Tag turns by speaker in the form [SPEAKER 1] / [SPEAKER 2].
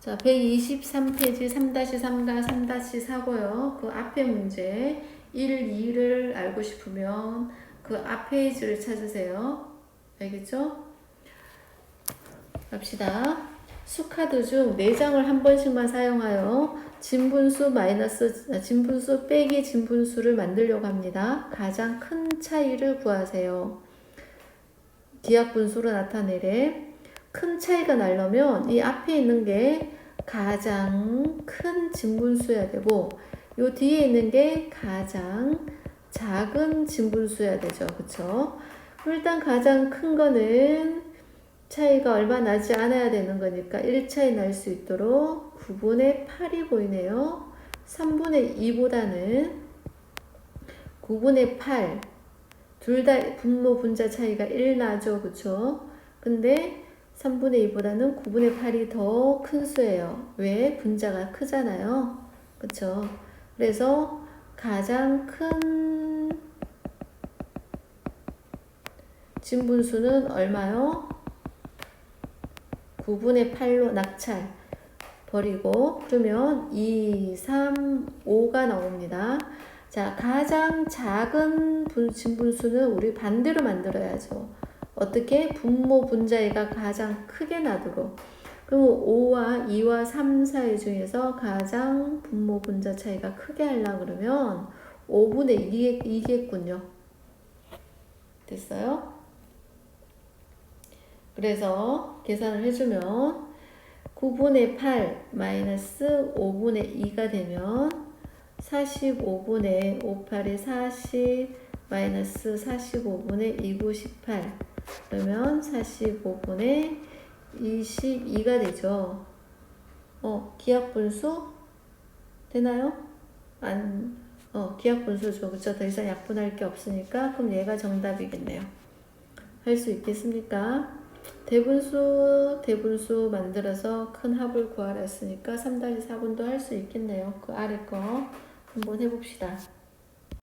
[SPEAKER 1] 자, 123페이지 3-3과 3-4고요. 그 앞에 문제 1, 2를 알고 싶으면 그 앞 페이지를 찾으세요. 알겠죠? 갑시다. 수카드 중 4장을 한 번씩만 사용하여 진분수 마이너스 아, 진분수 빼기 진분수를 만들려고 합니다. 가장 큰 차이를 구하세요. 기하분수로 나타내래. 큰 차이가 나려면 이 앞에 있는 게 가장 큰 진분수여야 되고 요 뒤에 있는 게 가장 작은 진분수여야 되죠. 그쵸? 일단 가장 큰 거는 차이가 얼마 나지 않아야 되는 거니까 1차이 날 수 있도록 9분의 8이 보이네요. 3분의 2보다는 9분의 8. 둘 다 분모 분자 차이가 1 나죠. 그쵸? 근데 3분의 2보다는 9분의 8이 더 큰 수예요. 왜? 분자가 크잖아요. 그쵸? 그래서 가장 큰 진분수는 얼마요? 9분의 8로 낙찰 버리고 그러면 2, 3, 5가 나옵니다. 자, 가장 작은 분, 진분수는 우리 반대로 만들어야죠. 어떻게? 분모 분자의가 가장 크게 나도록. 그럼 5와 2와 3 사이 중에서 가장 분모 분자 차이가 크게 하려고 그러면 5분의 2겠, 2겠군요. 됐어요? 그래서 계산을 해주면 9분의 8 마이너스 5분의 2가 되면 45분의 58이 40 마이너스 45분의 2, 9, 18 그러면 45분의 22가 되죠. 어, 기하분수 되나요? 안, 어, 기하분수죠. 그쵸? 더 이상 약분할 게 없으니까 그럼 얘가 정답이겠네요. 할 수 있겠습니까? 대분수, 대분수 만들어서 큰 합을 구하라 했으니까 3-4분도 할 수 있겠네요. 그 아래 거 한번 해봅시다.